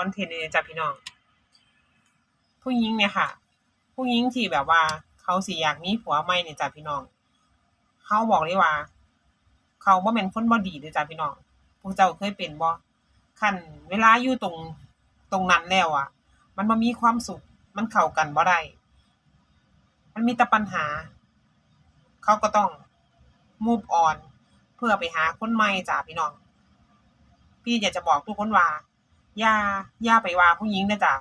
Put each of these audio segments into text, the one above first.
อนเทนต์เนี่ยจ้ะพี่น้อง ผู้หญิงเนี่ยค่ะ ผู้หญิงที่แบบว่า เขาสิอยากมีผัวใหม่เนี่ยจ้ะพี่น้อง เขาบอกเลยว่า เขาบ่แม่นคนบ่ดีเด้อจ้ะพี่น้องพวกเจ้าเคยเป็นบ่คันเวลาอยู่ตรงตรงนั้นแล้วอะมันบ่มีความสุข มันเข้ากันบ่ได้ มันมีแต่ปัญหา เขาก็ต้อง move on เพื่อไปหาคนใหม่จ้ะพี่น้อง พี่อยากจะบอกทุกคนว่า ย่าย่าไปว่าผู้หญิงเด้อจ้ะ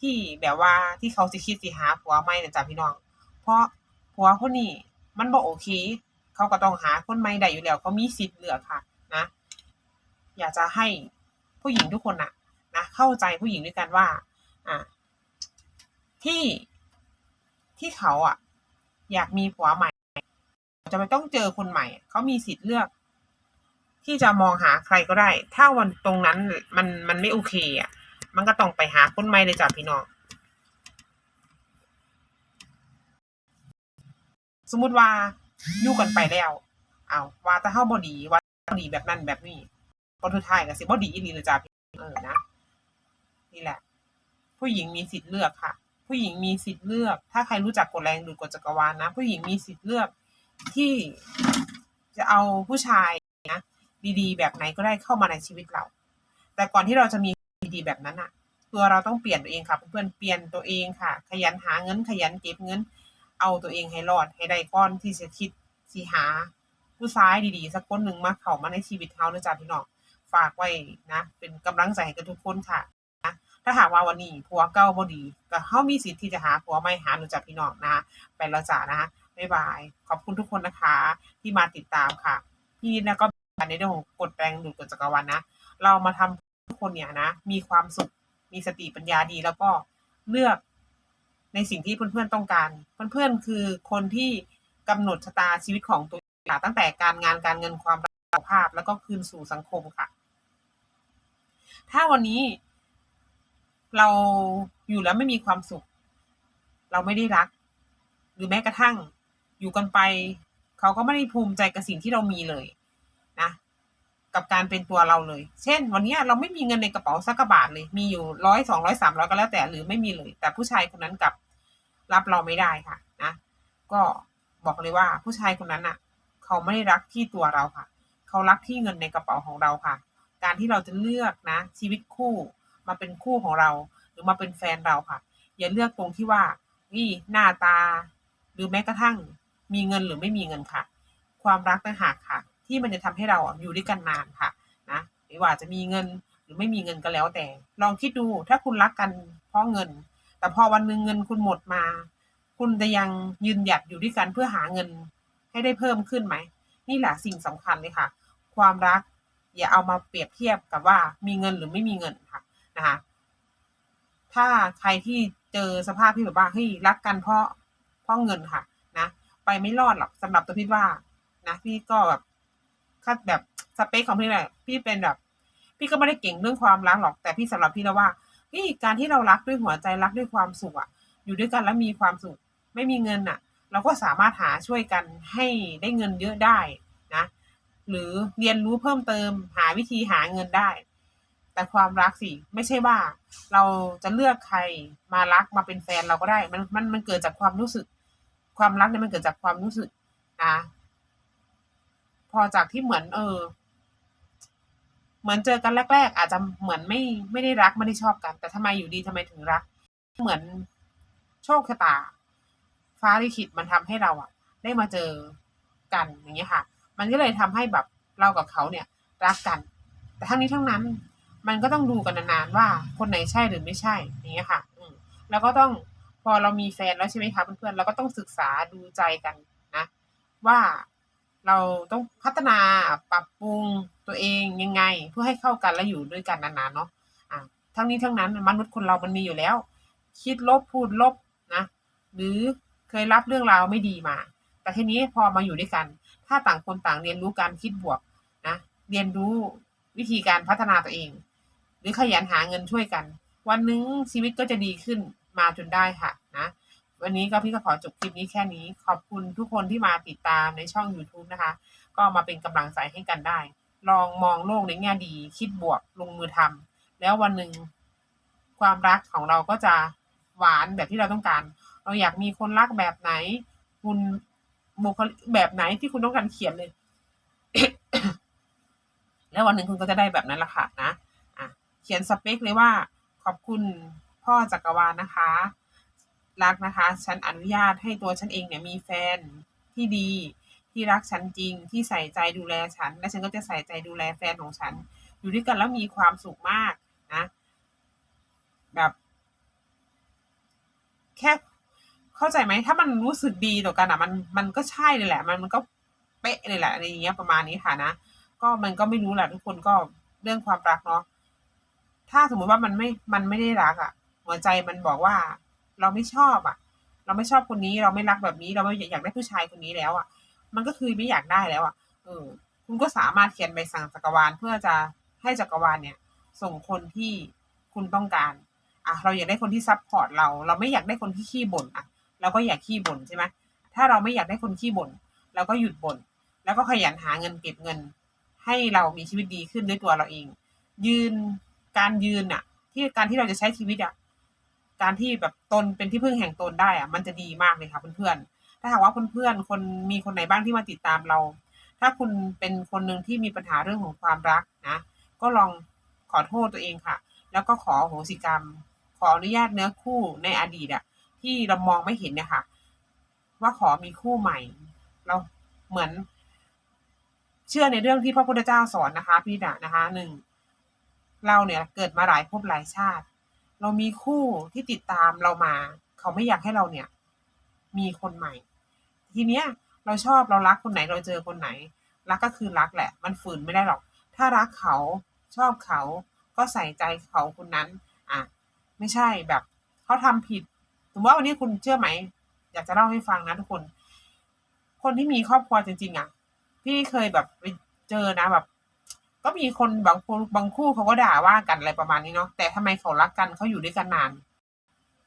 ที่แบบว่าที่เขาสิคิดสิหาผัวใหม่นะจ้ะพี่น้อง เพราะผัวคนนี้มันบ่โอเค เขาก็ต้องหาคนใหม่ได้อยู่แล้วเขามีสิทธิ์เลือกค่ะ นะ อยากจะให้ผู้หญิงทุกคนน่ะนะเข้าใจผู้หญิงด้วยกันว่า อ่าที่ที่เขาอะอยากมีผัวใหม่จะไม่ต้องเจอคนใหม่ เขามีสิทธิ์เลือก ที่จะมองหาใครก็ได้ ถ้าวันตรงนั้นมันมันไม่โอเคอะมันก็ต้องไปหาคนใหม่เลยจ้ะพี่น้อง สมมุติว่าอยู่กันไปแล้ว เอาว่าแต่เฮาบ่ดีว่าบ่ดีแบบนั้นแบบนี้ผลสุดท้ายก็สิบ่ดีอีหลีเลยจ้ะพี่เออนะนี่แหละ ผู้หญิงมีสิทธิ์เลือกค่ะ ผู้หญิงมีสิทธิ์เลือก ถ้าใครรู้จักกฎแรงดูดกฎจักรวาลนะ ผู้หญิงมีสิทธิ์เลือกที่จะเอาผู้ชายนะ ดีๆ แบบไหนก็ได้เข้ามาในชีวิตเรา แต่ก่อนที่เราจะมีดีๆแบบนั้นอะตัวเราต้องเปลี่ยนตัวเองค่ะเพื่อนๆเปลี่ยนตัวเองค่ะ ขยันหาเงินขยันเก็บเงิน เอาตัวเองให้รอดให้ได้ก่อนที่จะคิดสิหาผู้ชายดีๆ สักคนหนึ่งมาเข้ามาในชีวิตเฮาเด้อจ้ะพี่น้องฝากไว้นะ เป็นกำลังใจให้กับทุกคนค่ะนะถ้าหากว่าวันนี้ผัวเก่าบ่ดีก็เฮามีสิทธิ์ที่จะหาผัวใหม่หาหนูจ้ะพี่น้องนะไปแล้วจ้ะนะคะบ๊ายบาย ขอบคุณทุกคนนะคะ ที่มาติดตามค่ะพี่นิดนะก็ ในเรื่องของกฎแรงดูดกฎจักรวาลนะเรามาทำทุกคนเนี่ยนะ มีความสุข มีสติปัญญาดี แล้วก็เลือกในสิ่งที่เพื่อนๆต้องการ เพื่อนๆคือคนที่กำหนดชะตาชีวิตของตัวเองตั้งแต่การงานการเงินความรักภาพ แล้วก็คืนสู่สังคมค่ะ ถ้าวันนี้เราอยู่แล้วไม่มีความสุข เราไม่ได้รัก หรือแม้กระทั่งอยู่กันไป เขาก็ไม่ได้ภูมิใจกับสิ่งที่เรามีเลย กับการเป็นตัวเราเลย เช่น วันนี้เราไม่มีเงินในกระเป๋าสักกระบาทเลย มีอยู่ร้อยสองร้อยสามร้อยก็แล้วแต่หรือไม่มีเลย แต่ผู้ชายคนนั้นกับรับเราไม่ได้ค่ะนะก็บอกเลยว่าผู้ชายคนนั้นอะ เขาไม่ได้รักที่ตัวเราค่ะ เขารักที่เงินในกระเป๋าของเราค่ะ การที่เราจะเลือกนะ ชีวิตคู่มาเป็นคู่ของเรา หรือมาเป็นแฟนเราค่ะ อย่าเลือกตรงที่ว่านี่หน้าตา หรือแม้กระทั่งมีเงินหรือไม่มีเงินค่ะ ความรักต่างหากค่ะ ที่มันจะทำให้เราอยู่ด้วยกันนานค่ะนะไม่ว่าจะมีเงินหรือไม่มีเงินก็แล้วแต่ ลองคิดดูถ้าคุณรักกันเพราะเงิน แต่พอวันหนึ่งเงินคุณหมดมา คุณจะยังยืนหยัดอยู่ด้วยกันเพื่อหาเงินให้ได้เพิ่มขึ้นไหม นี่แหละสิ่งสำคัญเลยค่ะ ความรักอย่าเอามาเปรียบเทียบกับว่ามีเงินหรือไม่มีเงินค่ะนะคะถ้าใครที่เจอสภาพที่แบบว่าเฮ้ยรักกันเพราะเพราะเงินค่ะ นะ ไปไม่รอดหรอกสำหรับตัวพี่ว่านะพี่ก็แบบ คัดแบบสเปคของพี่แหละพี่เป็นแบบ พี่ก็ไม่ได้เก่งเรื่องความรักหรอก แต่พี่สำหรับพี่แล้วว่าเฮ้ยการที่เรารักด้วยหัวใจรักด้วยความสุขอะอยู่ด้วยกันแล้วมีความสุข ไม่มีเงินอะเราก็สามารถหาช่วยกันให้ได้เงินเยอะได้นะ หรือเรียนรู้เพิ่มเติม หาวิธีหาเงินได้ แต่ความรักสิไม่ใช่ว่า เราจะเลือกใครมารักมาเป็นแฟนเราก็ได้ มันมันมันเกิดจากความรู้สึก ความรักเนี่ยมันเกิดจากความรู้สึกนะ พอจากที่เหมือน เออ เหมือนเจอกันแรก ๆ อาจจะเหมือนไม่ไม่ได้รักไม่ได้ชอบกัน แต่ทำไมอยู่ดีทำไมถึงรัก เหมือนโชคชะตา ฟ้าลิขิตมันทำให้เราอะได้มาเจอกันอย่างเงี้ยค่ะ มันก็เลยทำให้แบบเรากับเขาเนี่ย รักกัน แต่ทั้งนี้ทั้งนั้น มันก็ต้องดูกันนานๆว่าคนไหนใช่หรือไม่ใช่อย่างเงี้ยค่ะ อืแล้วก็ต้องพอเรามีแฟนแล้วใช่ไหมคะเพื่อนๆเราก็ต้องศึกษาดูใจกันนะ ว่า เราต้องพัฒนาปรับปรุงตัวเองยังไง เพื่อให้เข้ากันและอยู่ด้วยกันนานๆเนาะอะทั้งนี้ทั้งนั้นมนุษย์คนเรามันมีอยู่แล้ว คิดลบพูดลบนะหรือเคยรับเรื่องราวไม่ดีมา แต่ทีนี้พอมาอยู่ด้วยกัน ถ้าต่างคนต่างเรียนรู้การคิดบวกนะเรียนรู้วิธีการพัฒนาตัวเอง หรือขยันหาเงินช่วยกัน วันหนึงชีวิตก็จะดีขึ้นมาจนได้ค่ะนะ วันนี้ก็พี่ก็ขอจบคลิปนี้แค่นี้ ขอบคุณทุกคนที่มาติดตามในช่อง YouTube นะคะ ก็มาเป็นกำลังใจให้กันได้ ลองมองโลกในแง่ดี คิดบวกลงมือทำแล้ววันหนึ่งความรักของเราก็จะหวานแบบที่เราต้องการ เราอยากมีคนรักแบบไหน คุณบุคลิกแบบไหนที่คุณต้องการเขียนเลย แล้ววันหนึ่งคุณก็จะได้แบบนั้นละค่ะนะอะ เขียนสเปคเลยว่า ขอบคุณพ่อจักรวาลนะคะ รักนะคะ ฉันอนุญาตให้ตัวฉันเองเนี่ยมีแฟนที่ดีที่รักฉันจริงที่ใส่ใจดูแลฉัน และฉันก็จะใส่ใจดูแลแฟนของฉัน อยู่ด้วยกันแล้วมีความสุขมากนะแบบแค่เข้าใจไหมถ้ามันรู้สึกดีต่อกันอะ มันมันก็ใช่เลยแหละ มันมันก็เป๊ะเลยแหละอะไรอย่างเงี้ยประมาณนี้ค่ะนะก็มันก็ไม่รู้แหละทุกคนก็เรื่องความรักเนาะถ้าสมมติว่ามันไม่มันไม่ได้รักอะ หัวใจมันบอกว่า เราไม่ชอบอะ เราไม่ชอบคนนี้เราไม่รักแบบนี้ เราไม่อยากได้ผู้ชายคนนี้แล้วอะ มันก็คือไม่อยากได้แล้วอะเออคุณก็สามารถเขียนใบสั่งจักรวาลเพื่อจะให้จักรวาลเนี่ย ส่งคนที่คุณต้องการ อะเราอยากได้คนที่ซัพพอร์ตเรา เราไม่อยากได้คนที่ขี้บ่นอะเราก็อยากขี้บ่นใช่ไหมถ้าเราไม่อยากได้คนขี้บ่นเราก็หยุดบ่นแล้วก็ขยันหาเงินเก็บเงิน ให้เรามีชีวิตดีขึ้นด้วยตัวเราเอง ยืนการยืนอะ ที่การที่เราจะใช้ชีวิตอะ การที่แบบตนเป็นที่พึ่งแห่งตนได้อะมันจะดีมากเลยค่ะเพื่อนๆถ้าหากว่าเพื่อนๆคนมีคนไหนบ้างที่มาติดตามเรา ถ้าคุณเป็นคนหนึ่งที่มีปัญหาเรื่องของความรักนะ ก็ลองขอโทษตัวเองค่ะ แล้วก็ขอโหสิกรรม ขออนุญาตเนื้อคู่ในอดีตอะที่เรามองไม่เห็นเนี่ยค่ะว่าขอมีคู่ใหม่ เราเหมือน เชื่อในเรื่องที่พระพุทธเจ้าสอนนะคะพี่ดะนะคะหนึ่งเราเนี่ยเกิดมาหลายภพหลายชาติ เรามีคู่ที่ติดตามเรามา เขาไม่อยากให้เราเนี่ย มีคนใหม่ ทีเนี้ย เราชอบเรารักคนไหนเราเจอคนไหน รักก็คือรักแหละ มันฝืนไม่ได้หรอก ถ้ารักเขาชอบเขาก็ใส่ใจเขาคนนั้น อะ ไม่ใช่แบบเขาทำผิดสมมติว่าวันนี้คุณเชื่อไหม อยากจะเล่าให้ฟังนะทุกคน คนที่มีครอบครัวจริง ๆ อะ พี่เคยแบบไปเจอนะแบบ ก็มีคนบางคนบางคู่เขาก็ด่าว่ากันอะไรประมาณนี้เนาะแต่ทำไมเขารักกันเขาอยู่ด้วยกันนาน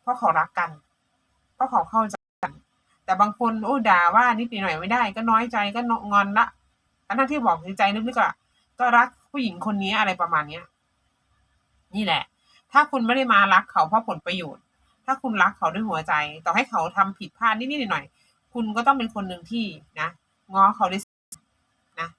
เพราะเขารักกัน เพราะเขาเข้าใจกัน แต่บางคนโอ้ด่าว่านิดหน่อยไม่ได้ ก็น้อยใจก็งอนละทั้งที่บอกในใจลึกๆอะก็รักผู้หญิงคนนี้อะไรประมาณเนี้ย นี่แหละ ถ้าคุณไม่ได้มารักเขาเพราะผลประโยชน์ ถ้าคุณรักเขาด้วยหัวใจ ต่อให้เขาทำผิดพลาดนิดๆหน่อยๆคุณก็ต้องเป็นคนหนึ่งที่นะง้อเขาได้นะ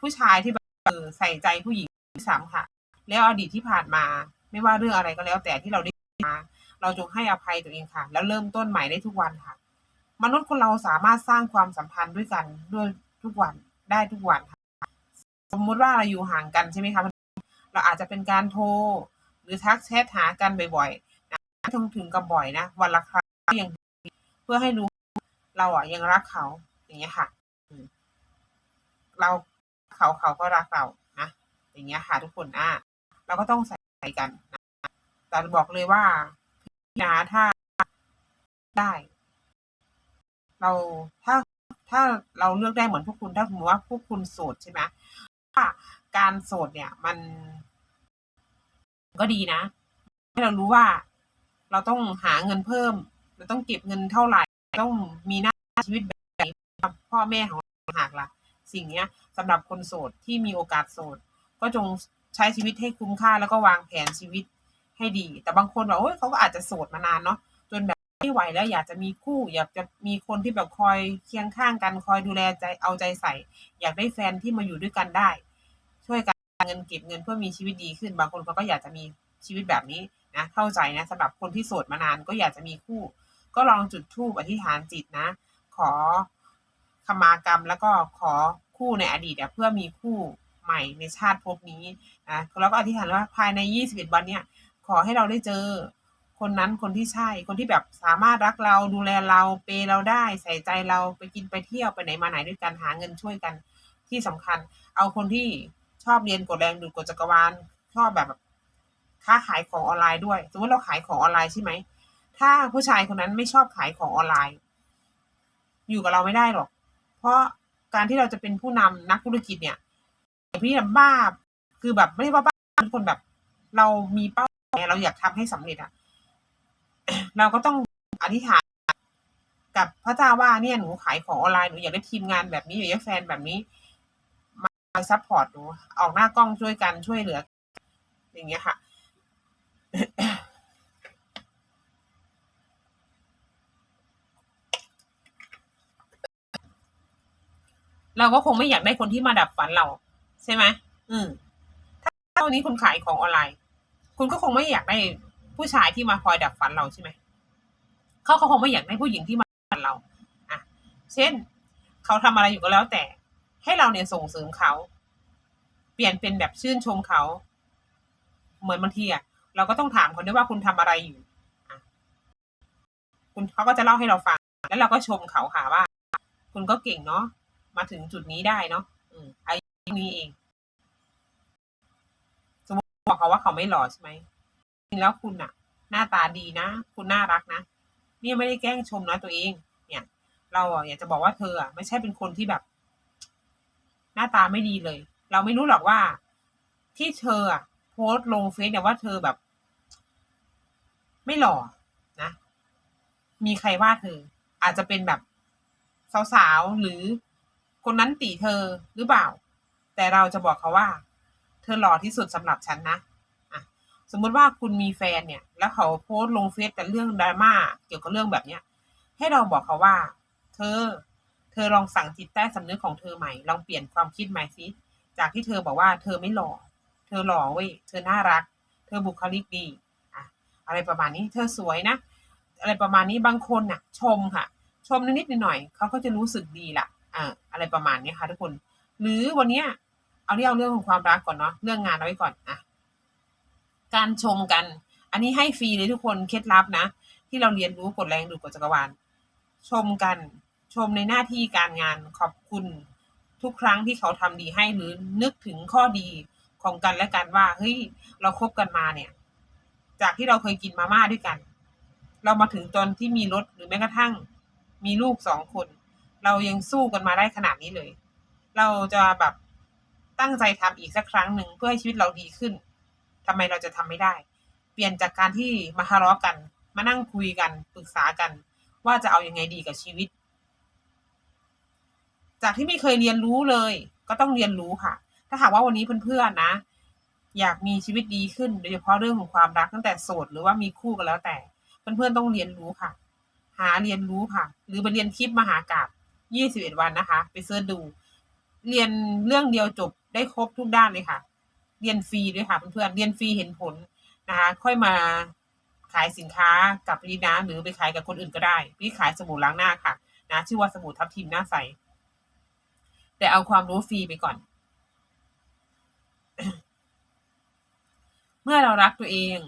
ผู้ชายที่ แบบเอใส่ใจผู้หญิงที่สามค่ะ แล้วอดีตที่ผ่านมา ไม่ว่าเรื่องอะไรก็แล้วแต่ที่เราได้มา เราจงให้อภัยตัวเองค่ะ แล้วเริ่มต้นใหม่ได้ทุกวันค่ะ มนุษย์คนเราสามารถสร้างความสัมพันธ์ด้วยกันด้วยทุกวันได้ทุกวันค่ะ สมมุติว่าเราอยู่ห่างกันใช่ไหมคะเราอาจจะเป็นการโทรหรือทักแชทหากันบ่อยๆนะถึงถึงกับบ่อยนะวันละครั้งยังเพื่อให้รู้เราอะยังรักเขาอย่างเงี้ยค่ะ เรา เขาเขาก็รักเรานะอย่างเงี้ยค่ะทุกคนอะเราก็ต้องใส่ใจกันนะแต่บอกเลยว่าพนะถ้าได้ เราถ้าถ้าเราเลือกได้เหมือนพวกคุณถ้าสมมติว่าพวกคุณโสดใช่ไหมถ้าการโสดเนี่ย มัน ก็ดีนะให้เรารู้ว่า เราต้องหาเงินเพิ่ม เราต้องเก็บเงินเท่าไหร่ ต้องมีหน้าชีวิตแบบไหนพ่อแม่ของเราหากล่ะ สิ่งเนี้ยสำหรับคนโสดที่มีโอกาสโสด ก็จงใช้ชีวิตให้คุ้มค่าแล้วก็วางแผนชีวิตให้ดี แต่บางคนบอกโอ้ยเขาก็อาจจะโสดมานานเนาะจนแบบไม่ไหวแล้วอยากจะมีคู่อยากจะมีคนที่แบบคอยเคียงข้างกันคอยดูแลใจเอาใจใส่ อยากได้แฟนที่มาอยู่ด้วยกันได้ ช่วยกันเงินเก็บเงินเพื่อมีชีวิตดีขึ้น บางคนเขาก็อยากจะมีชีวิตแบบนี้นะเข้าใจนะสำหรับคนที่โสดมานานก็อยากจะมีคู่ ก็ลองจุดธูปอธิษฐานจิตนะ ขอ ขมากรรม แล้วก็ขอคู่ในอดีตเพื่อมีคู่ใหม่ในชาติภพนี้นะแล้วก็อธิษฐานว่าภายใน 21 วันเนี่ยขอให้เราได้เจอคนนั้นคนที่ใช่คนที่แบบสามารถรักเราดูแลเราเปเราได้ใส่ใจเราไปกินไปเที่ยวไปไหนมาไหนด้วยกันหาเงินช่วยกันที่สำคัญ เอาคนที่ชอบเรียนกดแรงดูดกดจักรวาลชอบแบบค้าขายของออนไลน์ด้วยสมมติเราขายของออนไลน์ใช่ไหมถ้าผู้ชายคนนั้นไม่ชอบขายของออนไลน์ อยู่กับเราไม่ได้หรอก เพราะการที่เราจะเป็นผู้นำนักธุรกิจเนี่ยพี่แบบบ้าคือแบบไม่ใช่ว่าบ้าเป็นคนแบบ เรามีเป้าหมายเราอยากทำให้สำเร็จอะเราก็ต้องอธิษฐานกับพระเจ้าว่าเนี่ยหนูขายของออนไลน์หนูอยากได้ทีมงานแบบนี้อยากได้แฟนแบบนี้ มาซัพพอร์ตหนูออกหน้ากล้องช่วยกันช่วยเหลือ อย่างเงี้ยค่ะ เราก็คงไม่อยากได้คนที่มาดับฝันเรา ใช่ไหมอืม ถ้าวันนี้คุณขายของออนไลน์ คุณก็คงไม่อยากได้ผู้ชายที่มาคอยดับฝันเราใช่ไหมเขาเขาคงไม่อยากได้ผู้หญิงที่มาดับฝันเรา อะ เช่น เขาทำอะไรอยู่ก็แล้วแต่ ให้เราเนี่ยส่งเสริมเขา เปลี่ยนเป็นแบบชื่นชมเขา เหมือนบางทีอะเราก็ต้องถามเขาด้วยว่าคุณทำอะไรอยู่อะคุณเขาก็จะเล่าให้เราฟัง แล้วเราก็ชมเขาค่ะว่า คุณก็เก่งเนาะ มาถึงจุดนี้ได้เนาะอืมอายุนี้เอง สมมติบอกเขาว่าเขาไม่หล่อใช่ไหมจริงแล้วคุณอะหน้าตาดีนะ คุณน่ารักนะเนี่ยไม่ได้แกล้งชมนะตัวเอง เนี่ย เราอยากจะบอกว่าเธออะไม่ใช่เป็นคนที่แบบ หน้าตาไม่ดีเลย เราไม่รู้หรอกว่า ที่เธออะโพสต์ลงเฟซเนี่ยว่าเธอแบบ ไม่หล่อนะ มีใครว่าเธอ อาจจะเป็นแบบสาวๆหรือ คนนั้นตีเธอหรือเปล่า แต่เราจะบอกเขาว่า เธอหล่อที่สุดสำหรับฉันนะอะสมมติว่าคุณมีแฟนเนี่ย แล้วเขาโพสต์ลงเฟซแต่เรื่องดราม่าเกี่ยวกับเรื่องแบบเนี้ย ให้เราบอกเขาว่า เธอ เธอลองสั่งจิตใต้สำนึกของเธอใหม่ ลองเปลี่ยนความคิดใหม่สิจากที่เธอบอกว่าเธอไม่หล่อ เธอหล่อเว้ย เธอน่ารัก เธอบุคลิกดีอะอะไรประมาณนี้ เธอสวยนะ อะไรประมาณนี้ บางคนน่ะ ชมค่ะ ชมนิดๆหน่อย เขาก็จะรู้สึกดีละ อ่าอะไรประมาณนี้ค่ะทุกคน หรือวันเนี้ยเอาเรื่องเรื่องของความรักก่อนเนาะเรื่องงานเอาไว้ก่อนอะการชมกัน อันนี้ให้ฟรีเลยทุกคนเคล็ดลับนะ ที่เราเรียนรู้กฎแรงดูดกฎจักรวาลชมกัน ชมในหน้าที่การงานขอบคุณทุกครั้งที่เขาทำดีให้หรือนึกถึงข้อดีของกันและกันว่าเฮ้ยเราคบกันมาเนี่ย จากที่เราเคยกินมาม่าด้วยกัน เรามาถึงตอนที่มีรถหรือแม้กระทั่ง มีลูกสองคน เรายังสู้กันมาได้ขนาดนี้เลย เราจะแบบตั้งใจทำอีกสักครั้งหนึ่งเพื่อให้ชีวิตเราดีขึ้นทำไมเราจะทำไม่ได้ เปลี่ยนจากการที่มาทะเลาะกัน มานั่งคุยกันปรึกษากัน ว่าจะเอาอยัางไงดีกับชีวิต จากที่ไม่เคยเรียนรู้เลย ก็ต้องเรียนรู้ค่ะ ถ้าหากว่าวันนี้เพื่อนๆนะ อยากมีชีวิตดีขึ้นโดยเฉพาะเรื่องของความรักตั้งแต่โสดหรือว่ามีคู่กันแล้วแต่เพื่อนๆต้องเรียนรู้ค่ะ หาเรียนรู้ค่ะ หรือไปเรียนคลิปมหากาบ 21วันนะคะ ไปเสิร์ชดู เรียนเรื่องเดียวจบได้ครบทุกด้านเลยค่ะ เรียนฟรีด้วยค่ะเพื่อนๆเรียนฟรีเห็นผลนะคะ ค่อยมาขายสินค้ากับพี่นะหรือไปขายกับคนอื่นก็ได้พี่ขายสบู่ล้างหน้าค่ะ นะชื่อว่าสบู่ทับทิมหน้าใส แต่เอาความรู้ฟรีไปก่อน เมื่อเรารักตัวเอง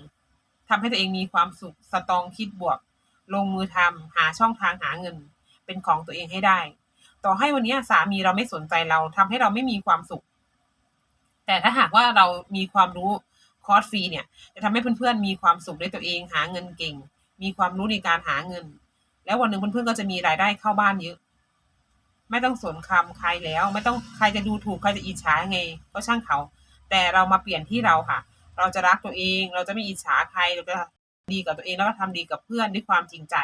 ทำให้ตัวเองมีความสุขสตองคิดบวก ลงมือทำหาช่องทางหาเงิน เป็นของตัวเองให้ได้ ต่อให้วันนี้สามีเราไม่สนใจเราทำให้เราไม่มีความสุข แต่ถ้าหากว่าเรามีความรู้คอร์สฟรีเนี่ย จะทำให้เพื่อนๆมีความสุขด้วยตัวเองหาเงินเก่ง มีความรู้ในการหาเงิน แล้ววันหนึ่งเพื่อนๆก็จะมีรายได้เข้าบ้านเยอะ ไม่ต้องสนคำใครแล้ว ไม่ต้องใครจะดูถูกใครจะอิจฉาไง ก็ช่างเขา แต่เรามาเปลี่ยนที่เราค่ะ เราจะรักตัวเอง เราจะไม่อิจฉาใครเราจะดีกับตัวเองแล้วก็ทำดีกับเพื่อนด้วยความจริงใจ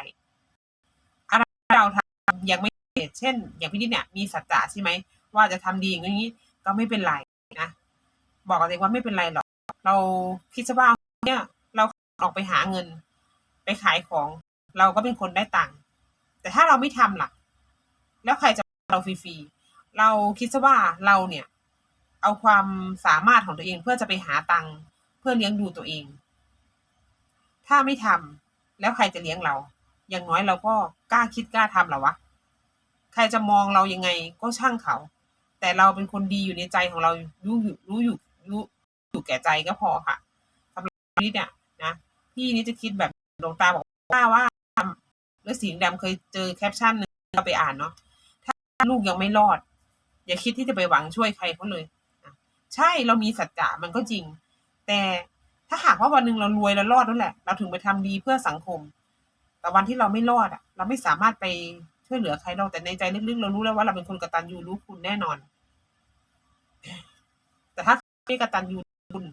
อะไรเราทำ ยังไม่เสร็จเช่น อย่างพี่นิดเนี่ยมีสัจจะใช่ไหมว่าจะทำดีอย่างนี้ก็ไม่เป็นไรนะบอกกับตัวเองว่าไม่เป็นไรหรอก เราคิดซะว่าเนี่ยเราออกไปหาเงิน ไปขายของ เราก็เป็นคนได้ตังค์แต่ถ้าเราไม่ทำล่ะ แล้วใครจะเราฟรีๆเราคิดซะว่าเราเนี่ย เอาความสามารถของตัวเองเพื่อจะไปหาตังค์เพื่อเลี้ยงดูตัวเอง ถ้าไม่ทำแล้วใครจะเลี้ยงเรา อย่างน้อยเราก็กล้าคิดกล้าทำหรอวะ ใครจะมองเรายังไงก็ช่างเขา แต่เราเป็นคนดีอยู่ในใจของเรารู้อยู่รู้อยู่รู้อยู่แก่ใจก็พอค่ะสำหรับนี่เนี่ยนะพี่นี่จะคิดแบบหลวงตาบอกว่าว่าหรือสีดำเคยเจอแคปชั่นนึงเราไปอ่านเนาะถ้าลูกยังไม่รอด อย่าคิดที่จะไปหวังช่วยใครเขาเลยใช่เรามีสัจจะมันก็จริง แต่ถ้าหากว่าวันหนึ่งเรารวยแล้วรอดนั่นแหละ เราถึงไปทำดีเพื่อสังคม แต่วันที่เราไม่รอดอะ เราไม่สามารถไปช่วยเหลือใครเราแต่ในใจลึกๆเรารู้แล้วว่าเราเป็นคนกตัญญูรู้คุณแน่นอน แต่ถ้าไม่กตัญญูคุณ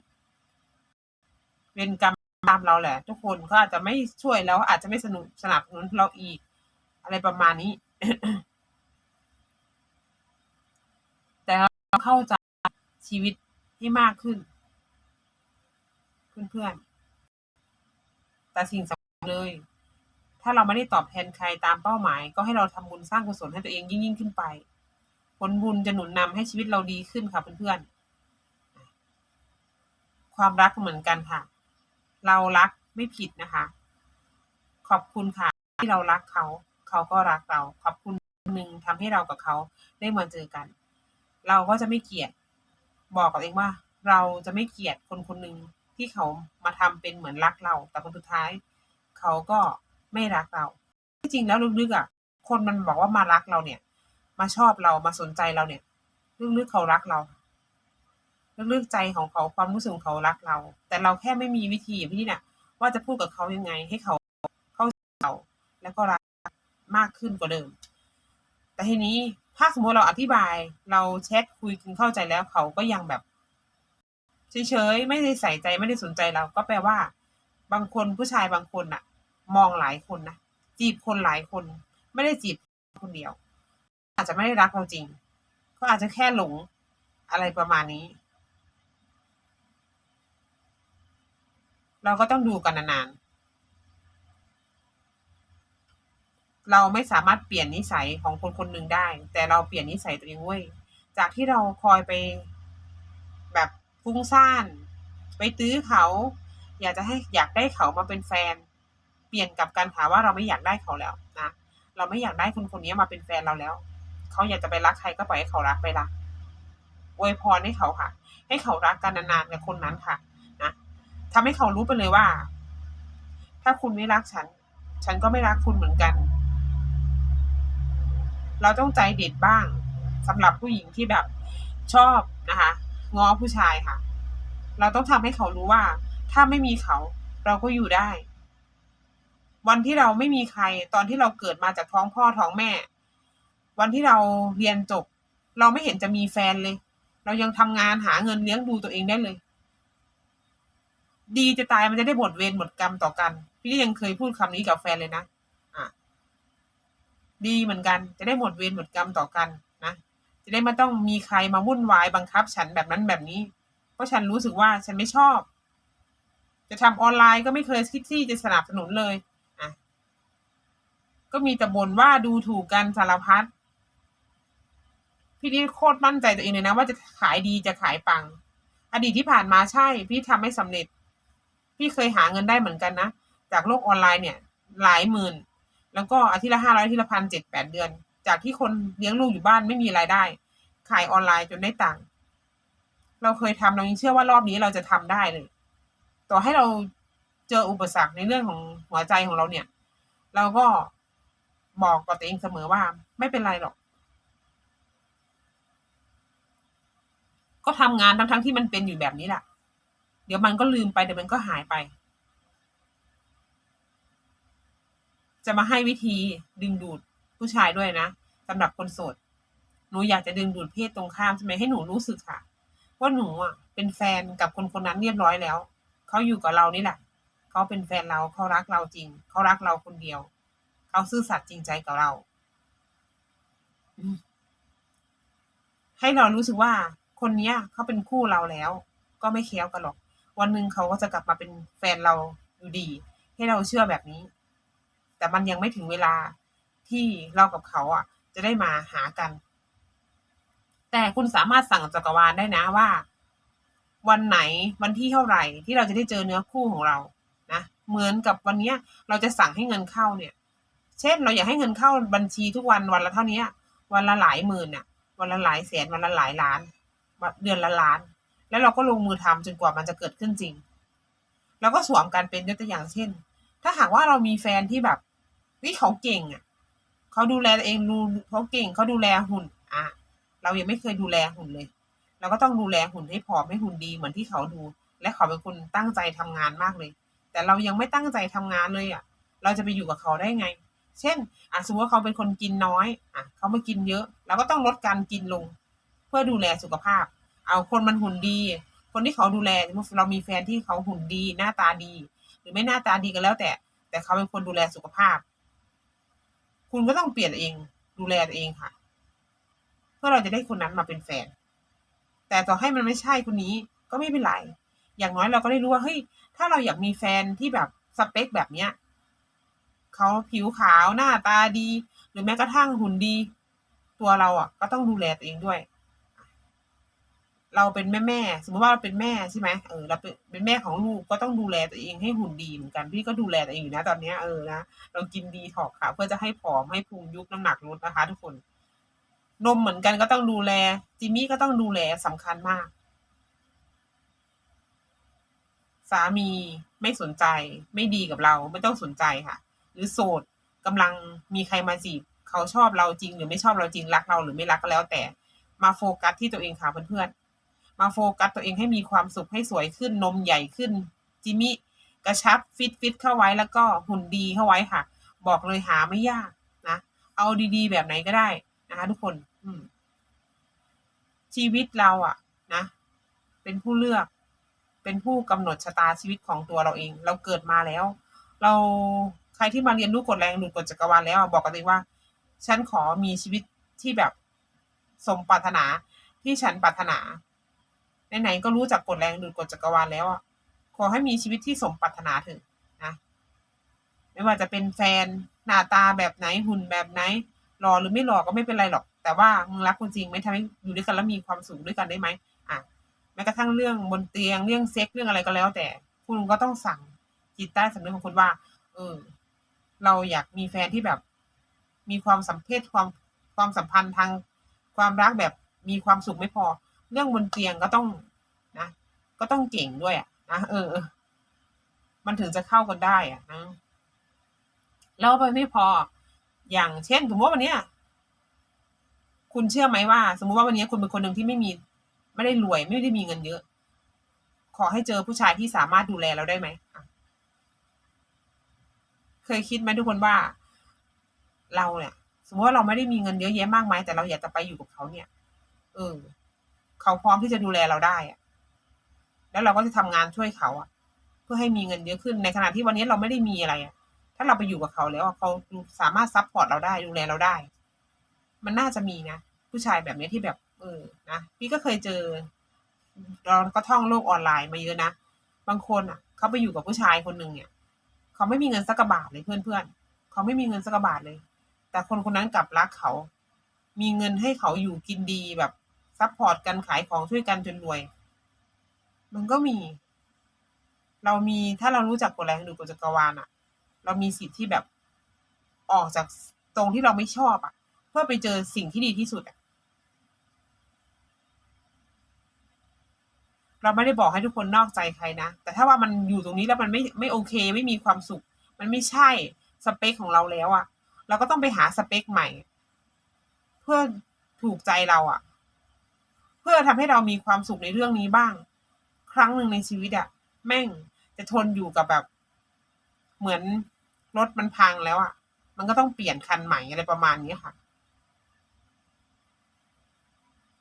เป็นกรรมตามเราแหละ ทุกคนเขาอาจจะไม่ช่วยแล้ว อาจจะไม่สนุสนับสนุนเราอีก อะไรประมาณนี้ แต่เราเข้าใจชีวิตให้มากขึ้น เพื่อนๆแต่สิ่งสำคัญเลย ถ้าเราไม่ได้ตอบแทนใครตามเป้าหมาย ก็ให้เราทำบุญสร้างกุศลให้ตัวเองยิ่งยิ่งขึ้นไป ผลบุญจะหนุนนำให้ชีวิตเราดีขึ้นค่ะเพื่อนๆ ความรักเหมือนกันค่ะ เรารักไม่ผิดนะคะ ขอบคุณค่ะ ที่เรารักเขา เขาก็รักเรา ขอบคุณหนึ่งทำให้เรากับเขาได้มาเจอกัน เราก็จะไม่เกลียด บอกกับเองว่า เราจะไม่เกลียดคนคนหนึ่งที่เขามาทำเป็นเหมือนรักเรา แต่คนสุดท้าย เขาก็ ไม่รักเรา ที่จริงแล้วลึกๆอะ คนมันบอกว่ามารักเราเนี่ย มาชอบเรามาสนใจเราเนี่ยลึกๆเขารักเราลึกๆใจของเขาความรู้สึกของเขารักเรา แต่เราแค่ไม่มีวิธีอย่างที่เนี่ยว่าจะพูดกับเขายังไง ให้เขาเข้าใจเราแล้วก็รักมากขึ้นกว่าเดิม แต่ทีนี้ถ้าสมมติเราอธิบาย เราแชทคุยกันเข้าใจแล้วเขาก็ยังแบบเฉยๆไม่ได้ใส่ใจไม่ได้สนใจเราก็แปลว่า บางคนผู้ชายบางคนน่ะ มองหลายคนนะจีบคนหลายคน ไม่ได้จีบคนเดียว อาจจะไม่ได้รักเราจริงก็อาจจะแค่หลงอะไรประมาณนี้ เราก็ต้องดูกันนานๆเราไม่สามารถเปลี่ยนนิสัยของคนคนหนึ่งได้ แต่เราเปลี่ยนนิสัยตัวเองเว้ยจากที่เราคอยไปแบบฟุ้งซ่าน ไปตื้อเขา อยากจะให้อยากได้เขามาเป็นแฟน ปลี่ยนกับการหาว่าเราไม่อยากได้เขาแล้วนะเราไม่อยากได้คนคนนี้มาเป็นแฟนเราแล้วเขาอยากจะไปรักใครก็ปล่อยให้เขารักไปละอวยพรให้เขาค่ะ ให้เขารักกันนานๆกับคนนั้นค่ะ นะทำให้เขารู้ไปเลยว่า ถ้าคุณไม่รักฉัน ฉันก็ไม่รักคุณเหมือนกัน เราต้องใจเด็ดบ้างสำหรับผู้หญิงที่แบบชอบนะคะง้อผู้ชายค่ะ เราต้องทำให้เขารู้ว่า ถ้าไม่มีเขา เราก็อยู่ได้ วันที่เราไม่มีใคร ตอนที่เราเกิดมาจากท้องพ่อท้องแม่ วันที่เราเรียนจบ เราไม่เห็นจะมีแฟนเลย เรายังทำงานหาเงินเลี้ยงดูตัวเองได้เลย ดีจะตายมันจะได้บทเวรหมดกรรมต่อกัน พี่ยังเคยพูดคำนี้กับแฟนเลยนะอะดีเหมือนกัน จะได้หมดเวรหมดกรรมต่อกันนะจะได้ไม่ต้องมีใครมาวุ่นวายบังคับ ฉันแบบนั้นแบบนี้ เพราะฉันรู้สึกว่าฉันไม่ชอบ จะทำออนไลน์ก็ไม่เคยคิดที่จะสนับสนุนเลย ก็มีแต่บ่นว่าดูถูกกันสารพัดพี่นี่โคตรมั่นใจตัวเองเลยนะว่าจะขายดีจะขายปัง อดีตที่ผ่านมาใช่ พี่ทำไม่สำเร็จ พี่เคยหาเงินได้เหมือนกันนะ จากโลกออนไลน์เนี่ย หลายหมื่น แล้วก็อาทิตย์ละห้าร้อยอาทิตย์ละพันเจ็ดแปดเดือน จากที่คนเลี้ยงลูกอยู่บ้านไม่มีรายได้ ขายออนไลน์จนได้ตังค์เราเคยทำเรายังเชื่อว่ารอบนี้เราจะทำได้เลย ต่อให้เราเจออุปสรรคในเรื่องของหัวใจของเราเนี่ย เราก็ บอกกับตัวเองเสมอว่า ไม่เป็นไรหรอก ก็ทำงานทั้งทั้งๆที่มันเป็นอยู่แบบนี้แหละเดี๋ยวมันก็ลืมไปเดี๋ยวมันก็หายไป จะมาให้วิธีดึงดูดผู้ชายด้วยนะสำหรับคนโสดหนูอยากจะดึงดูดเพศตรงข้ามใช่ไหมให้หนูรู้สึกค่ะว่าหนูอะเป็นแฟนกับคนคนนั้นเรียบร้อยแล้วเขาอยู่กับเรานี่แหละเขาเป็นแฟนเราเขารักเราจริงเขารักเราคนเดียว เขาซื่อสัตย์จริงใจกับเราอืมให้เรารู้สึกว่าคนเนี้ยเขาเป็นคู่เราแล้ว ก็ไม่เคี้ยวกันหรอก วันหนึ่งเขาก็จะกลับมาเป็นแฟนเราอยู่ดี ให้เราเชื่อแบบนี้ แต่มันยังไม่ถึงเวลาที่เรากับเขาอะ จะได้มาหากัน แต่คุณสามารถสั่งจักรวาลได้นะว่า วันไหนวันที่เท่าไหร่ที่เราจะได้เจอเนื้อคู่ของเรานะเหมือนกับวันเนี้ย เราจะสั่งให้เงินเข้าเนี่ย เช่นเราอยากให้เงินเข้าบัญชีทุกวันวันละเท่านี้วันละหลายหมื่นเนี่ยวันละหลายแสนวันละหลายล้านเดือนละล้าน แล้วเราก็ลงมือทำจนกว่ามันจะเกิดขึ้นจริง แล้วก็สวมกันเป็นยกตัวอย่างเช่น ถ้าหากว่าเรามีแฟนที่แบบวิเขาเก่งอะเขาดูแลตัวเองดูเขาเก่งเขาดูแลหุ่น อะ เรายังไม่เคยดูแลหุ่นเลยเราก็ต้องดูแลหุ่นให้ผอมให้หุ่นดีเหมือนที่เขาดู และเขาเป็นคนตั้งใจทำงานมากเลย แต่เรายังไม่ตั้งใจทำงานเลยอะ เราจะไปอยู่กับเขาได้ไง เช่นอะสมมติว่าเขาเป็นคนกินน้อยอะเขามากินเยอะเราก็ต้องลดการกินลง เพื่อดูแลสุขภาพ เอาคนมันหุ่นดี คนที่เขาดูแลสมมติเรามีแฟนที่เขาหุ่นดี หน้าตาดี หรือไม่หน้าตาดีก็แล้วแต่ แต่เขาเป็นคนดูแลสุขภาพ คุณก็ต้องเปลี่ยนเอง ดูแลตัวเองค่ะ เพื่อเราจะได้คนนั้นมาเป็นแฟน แต่ต่อให้มันไม่ใช่คนนี้ก็ไม่เป็นไรอย่างน้อยเราก็ได้รู้ว่าเฮ้ยถ้าเราอยากมีแฟนที่แบบสเปคแบบเนี้ย เขาผิวขาวหน้าตาดี หรือแม้กระทั่งหุ่นดี ตัวเราอะ ก็ต้องดูแลตัวเองด้วย เราเป็นแม่แม่สมมติว่าเราเป็นแม่ใช่ไหมเออเราเป็นแม่ของลูกก็ต้องดูแลตัวเองให้หุ่นดีเหมือนกันพี่ก็ดูแลตัวเองอยู่นะตอนนี้เออนะเรากินดีถอกค่ะ เพื่อจะให้ผอมให้พุงยุบน้ำหนักลดนะคะ ทุกคนนมเหมือนกันก็ต้องดูแล จิมมี่ก็ต้องดูแลสำคัญมาก สามีไม่สนใจ ไม่ดีกับเรา ไม่ต้องสนใจค่ะ หรือโสดกำลังมีใครมาจีบเขาชอบเราจริง หรือไม่ชอบเราจริงรักเราหรือไม่รักก็แล้วแต่มาโฟกัสที่ตัวเองค่ะเพื่อนๆมาโฟกัสตัวเองให้มีความสุขให้สวยขึ้นนมใหญ่ขึ้นจิมมี่กระชับฟิตฟิตเข้าไว้แล้วก็หุ่นดีเข้าไว้ค่ะ บอกเลยหาไม่ยากนะเอาดีๆ แบบไหนก็ได้นะคะทุกคนอืชีวิตเราอะนะ เป็นผู้เลือก เป็นผู้กำหนดชะตาชีวิตของตัวเราเอง เราเกิดมาแล้ว เรา รที่มาเรียนรู้กฎแรงดูดกฎจักรวาลแล้วบอกกันเลยว่า ฉันขอมีชีวิตที่แบบสมปรารถนาที่ฉันปรารถนาไหนๆก็รู้จักกฎแรงดูดกฎจักรวาลแล้วขอให้มีชีวิตที่สมปรารถนาเถอะนะไม่ว่าจะเป็นแฟนหน้าตาแบบไหนหุ่นแบบไหนหล่อหรือไม่หล่อก็ไม่เป็นไรหรอก แต่ว่ามึงรักคนจริงไหมทำให้อยู่ด้วยกันแล้วมีความสุขด้วยกันได้ไหมอะแม้กระทั่งเรื่องบนเตียงเรื่องเซ็กเรื่องอะไรก็แล้ว แต่คุณก็ต้องสั่งจิตใต้สำนึกของคุณว่า เออ เราอยากมีแฟนที่แบบ มีความสัมเพศความความสัมพันธ์ทางความรักแบบมีความสุขไม่พอ เรื่องบนเตียงก็ต้องนะ ก็ต้องเก่งด้วยอะนะเออ มันถึงจะเข้ากันได้อะนะแล้วไปไม่พอ อย่างเช่น สมมติว่าวันเนี้ยคุณเชื่อไหมว่า สมมติว่าวันนี้คุณเป็นคนหนึ่งที่ไม่มี ไม่ได้รวย ไม่ได้มีเงินเยอะ ขอให้เจอผู้ชายที่สามารถดูแลเราได้ไหม เคยคิดไหมทุกคนว่าเราเนี่ยสมมติว่าเราไม่ได้มีเงินเยอะแยะมากมายแต่เราอยากจะไปอยู่กับเขาเนี่ย เออ เขาพร้อมที่จะดูแลเราได้อะแล้วเราก็จะทำงานช่วยเขาอะเพื่อให้มีเงินเยอะขึ้นในขณะที่วันนี้เราไม่ได้มีอะไรอะถ้าเราไปอยู่กับเขาแล้วเขาสามารถซัพพอร์ตเราได้ดูแลเราได้ มันน่าจะมีนะผู้ชายแบบนี้ที่แบบ เออนะพี่ก็เคยเจอเราก็ท่องโลกออนไลน์มาเยอะนะบางคนอะ เขาไปอยู่กับผู้ชายคนหนึ่งเนี่ย เขาไม่มีเงินสักบาทเลยเพื่อนๆ เขาไม่มีเงินสักบาทเลย แต่คนคนนั้นกลับรักเขา มีเงินให้เขาอยู่กินดีแบบซัพพอร์ตกันขายของช่วยกันจนรวย มันก็มี เรามีถ้าเรารู้จักกฎแรงดูดกฎจักรวาลอะเรามีสิทธิ์ที่แบบออกจากตรงที่เราไม่ชอบอะเพื่อไปเจอสิ่งที่ดีที่สุดอะ เราไม่ได้บอกให้ทุกคนนอกใจใครนะ แต่ถ้าว่ามันอยู่ตรงนี้แล้วมันไม่ไม่โอเค ไม่มีความสุข มันไม่ใช่สเปคของเราแล้วอะเราก็ต้องไปหาสเปคใหม่ เพื่อถูกใจเราอะเพื่อทำให้เรามีความสุขในเรื่องนี้บ้าง ครั้งหนึ่งในชีวิตอะแม่งจะทนอยู่กับแบบ เหมือนรถมันพังแล้วอะมันก็ต้องเปลี่ยนคันใหม่อะไรประมาณนี้ค่ะ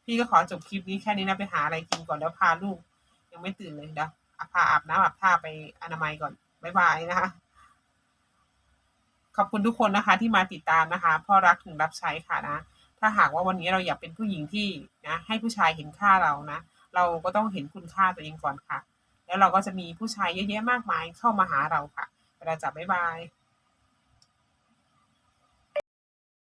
พี่ก็ขอจบคลิปนี้แค่นี้นะไปหาอะไรกินก่อนแล้วพาลูก ยังไม่ตื่นเลยเดี๋ยวพาอาบน้ำอาบท่าไปอนามัยก่อนบ๊ายบายนะคะ ขอบคุณทุกคนนะคะ ที่มาติดตามนะคะพ่อรักถึงรับใช้ค่ะนะ ถ้าหากว่าวันนี้เราอยากเป็นผู้หญิงที่นะให้ผู้ชายเห็นค่าเรานะ เราก็ต้องเห็นคุณค่าตัวเองก่อนค่ะ แล้วเราก็จะมีผู้ชายเยอะแยะมากมายเข้ามาหาเราค่ะเวลาจับบ๊ายบาย